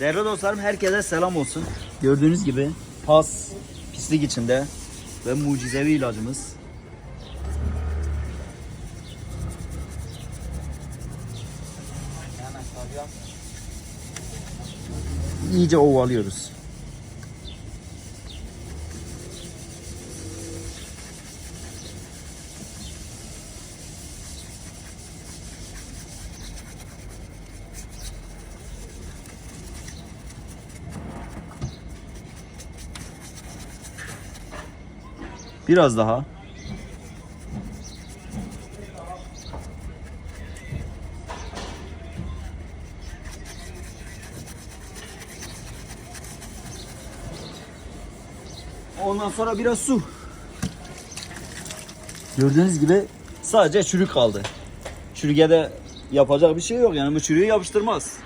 Değerli dostlarım herkese selam olsun. Gördüğünüz gibi pas pislik içinde ve mucizevi ilacımız. İyice ovalıyoruz. Biraz daha. Ondan sonra biraz su. Gördüğünüz gibi sadece çürük kaldı. Çürüge de yapacak bir şey yok yani bu çürüğü yapıştırmaz.